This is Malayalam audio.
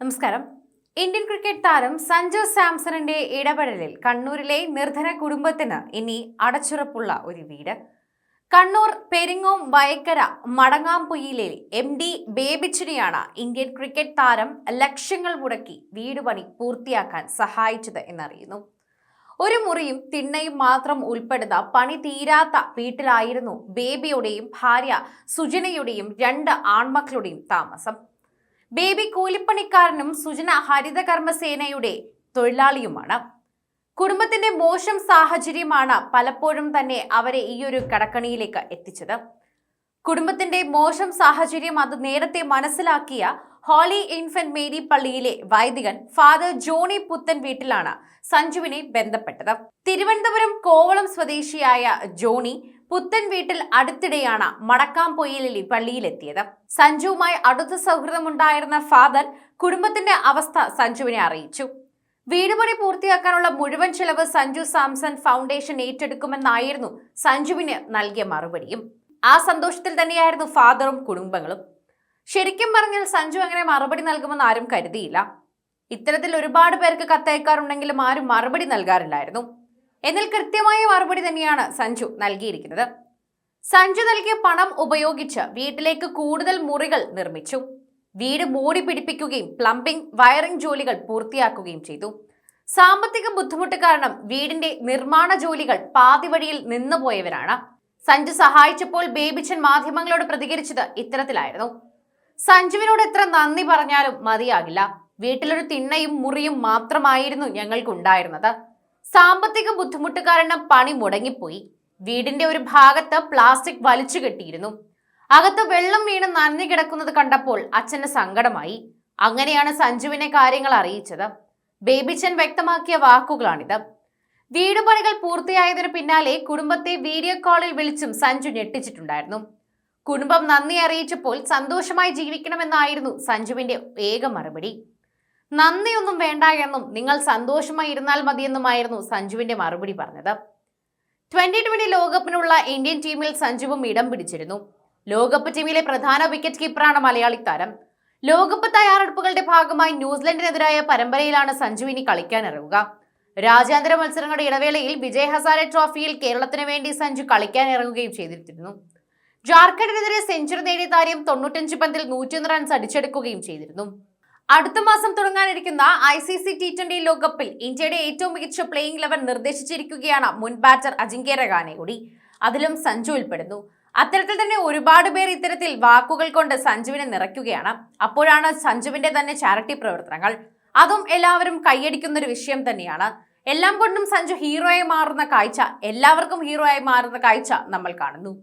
നമസ്കാരം. ഇന്ത്യൻ ക്രിക്കറ്റ് താരം സഞ്ജു സാംസണിന്റെ ഇടപെടലിൽ കണ്ണൂരിലെ നിർധന കുടുംബത്തിന് ഇനി അടച്ചുറപ്പുള്ള ഒരു വീട്. കണ്ണൂർ പെരിങ്ങോം വയക്കര മടങ്ങാംപൊയ്യിലെ എം ഡി ബേബിച്ചിനെയാണ് ഇന്ത്യൻ ക്രിക്കറ്റ് താരം ലക്ഷങ്ങൾ മുടക്കി വീട് പണി പൂർത്തിയാക്കാൻ സഹായിച്ചത് എന്നറിയുന്നു. ഒരു മുറിയും തിണ്ണയും മാത്രം ഉൾപ്പെടുന്ന പണി തീരാത്ത വീട്ടിലായിരുന്നു ബേബിയുടെയും ഭാര്യ സുജനയുടെയും രണ്ട് ആൺമക്കളുടെയും താമസം. ബേബി കൂലിപ്പണിക്കാരനും സുജന ഹരിതകർമ്മസേനയുടെ തൊഴിലാളിയുമാണ്. കുടുംബത്തിന്റെ മോശം സാഹചര്യമാണ് പലപ്പോഴും തന്നെ അവരെ ഈ ഒരു കടക്കണിയിലേക്ക് എത്തിച്ചത്. കുടുംബത്തിന്റെ മോശം സാഹചര്യം അത് നേരത്തെ മനസ്സിലാക്കിയ ഹോളി ഇൻഫന്റ് മേരി പള്ളിയിലെ വൈദികൻ ഫാദർ ജോണി പുത്തൻ വീട്ടിലാണ് സഞ്ജുവിനെ ബന്ധപ്പെട്ടത്. തിരുവനന്തപുരം കോവളം സ്വദേശിയായ ജോണി പുത്തൻ വീട്ടിൽ അടുത്തിടെയാണ് മടക്കാംപൊയിലി പള്ളിയിലെത്തിയത്. സഞ്ജുവുമായി അടുത്ത സൗഹൃദമുണ്ടായിരുന്ന ഫാദർ കുടുംബത്തിന്റെ അവസ്ഥ സഞ്ജുവിനെ അറിയിച്ചു. വീടുപണി പൂർത്തിയാക്കാനുള്ള മുഴുവൻ ചെലവ് സഞ്ജു സാംസൺ ഫൗണ്ടേഷൻ ഏറ്റെടുക്കുമെന്നായിരുന്നു സഞ്ജുവിന് നൽകിയ മറുപടിയും. ആ സന്തോഷത്തിൽ തന്നെയായിരുന്നു ഫാദറും കുടുംബങ്ങളും. ശരിക്കും പറഞ്ഞാൽ സഞ്ജു അങ്ങനെ മറുപടി നൽകുമെന്ന് ആരും കരുതിയില്ല. ഇത്തരത്തിൽ ഒരുപാട് പേർക്ക് കത്തയക്കാറുണ്ടെങ്കിലും ആരും മറുപടി നൽകാറില്ലായിരുന്നു. എന്നാൽ കൃത്യമായ മറുപടി തന്നെയാണ് സഞ്ജു നൽകിയിരിക്കുന്നത്. സഞ്ജു നൽകിയ പണം ഉപയോഗിച്ച് വീട്ടിലേക്ക് കൂടുതൽ മുറികൾ നിർമ്മിച്ചു. വീട് മൂടി പിടിപ്പിക്കുകയും പ്ലംബിംഗ് വയറിംഗ് ജോലികൾ പൂർത്തിയാക്കുകയും ചെയ്തു. സാമ്പത്തിക ബുദ്ധിമുട്ട് കാരണം വീടിന്റെ നിർമ്മാണ ജോലികൾ പാതി വഴിയിൽ നിന്നുപോയവരാണ്. സഞ്ജു സഹായിച്ചപ്പോൾ ബേബിച്ചൻ മാധ്യമങ്ങളോട് പ്രതികരിച്ചത് ഇത്തരത്തിലായിരുന്നു. സഞ്ജുവിനോട് എത്ര നന്ദി പറഞ്ഞാലും മതിയാകില്ല. വീട്ടിലൊരു തിണ്ണയും മുറിയും മാത്രമായിരുന്നു ഞങ്ങൾക്കുണ്ടായിരുന്നത്. സാമ്പത്തിക ബുദ്ധിമുട്ട് കാരണം പണി മുടങ്ങിപ്പോയി. വീടിന്റെ ഒരു ഭാഗത്ത് പ്ലാസ്റ്റിക് വലിച്ചു കെട്ടിയിരുന്നു. അകത്ത് വെള്ളം വീണ് നനഞ്ഞു കിടക്കുന്നത് കണ്ടപ്പോൾ അച്ഛന് സങ്കടമായി. അങ്ങനെയാണ് സഞ്ജുവിനെ കാര്യങ്ങൾ അറിയിച്ചത്. ബേബിച്ചൻ വ്യക്തമാക്കിയ വാക്കുകളാണിത്. വീടുപണികൾ പൂർത്തിയായതിനു പിന്നാലെ കുടുംബത്തെ വീഡിയോ കോളിൽ വിളിച്ചും സഞ്ജു ഞെട്ടിച്ചിട്ടുണ്ടായിരുന്നു. കുടുംബം നന്ദി അറിയിച്ചപ്പോൾ സന്തോഷമായി ജീവിക്കണമെന്നായിരുന്നു സഞ്ജുവിന്റെ ഏക മറുപടി. നന്ദിയൊന്നും വേണ്ട എന്നും നിങ്ങൾ സന്തോഷമായി ഇരുന്നാൽ മതിയെന്നുമായിരുന്നു സഞ്ജുവിന്റെ മറുപടി പറഞ്ഞത്. ട്വന്റി ട്വന്റി ലോകകപ്പിനുള്ള ഇന്ത്യൻ ടീമിൽ സഞ്ജുവും ഇടം പിടിച്ചിരുന്നു. ലോകകപ്പ് ടീമിലെ പ്രധാന വിക്കറ്റ് കീപ്പറാണ് മലയാളി താരം. ലോകകപ്പ് തയ്യാറെടുപ്പുകളുടെ ഭാഗമായി ന്യൂസിലൻഡിനെതിരായ പരമ്പരയിലാണ് സഞ്ജു ഇനി കളിക്കാനിറങ്ങുക രാജ്യാന്തര മത്സരങ്ങളുടെ ഇടവേളയിൽ വിജയ് ഹസാരെ ട്രോഫിയിൽ കേരളത്തിന് വേണ്ടി സഞ്ജു കളിക്കാനിറങ്ങുകയും ചെയ്തിരുന്നു. ജാർഖണ്ഡിനെതിരെ സെഞ്ചുറി നേടിയ താരം തൊണ്ണൂറ്റഞ്ച് പന്തിൽ നൂറ്റിയൊന്ന് റൺസ് അടിച്ചെടുക്കുകയും ചെയ്തിരുന്നു. അടുത്ത മാസം തുടങ്ങാനിരിക്കുന്ന I C C T twenty ലോകകപ്പിൽ ഇന്ത്യയുടെ ഏറ്റവും മികച്ച പ്ലേയിംഗ് ലെവൻ നിർദ്ദേശിച്ചിരിക്കുകയാണ് മുൻ ബാറ്റർ അജിങ്ക്യ രഹാനെ കൂടി അതിലും സഞ്ജു ഉൾപ്പെടുന്നു. അത്തരത്തിൽ തന്നെ ഒരുപാട് പേർ ഇത്തരത്തിൽ വാക്കുകൾ കൊണ്ട് സഞ്ജുവിനെ നിറയ്ക്കുകയാണ്. അപ്പോഴാണ് സഞ്ജുവിന്റെ തന്നെ ചാരിറ്റി പ്രവർത്തനങ്ങൾ. അതും എല്ലാവരും കൈയടിക്കുന്ന ഒരു വിഷയം തന്നെയാണ്. എല്ലാം കൊണ്ടും സഞ്ജു ഹീറോയായി മാറുന്ന കാഴ്ച എല്ലാവർക്കും ഹീറോയായി മാറുന്ന കാഴ്ച നമ്മൾ കാണുന്നു.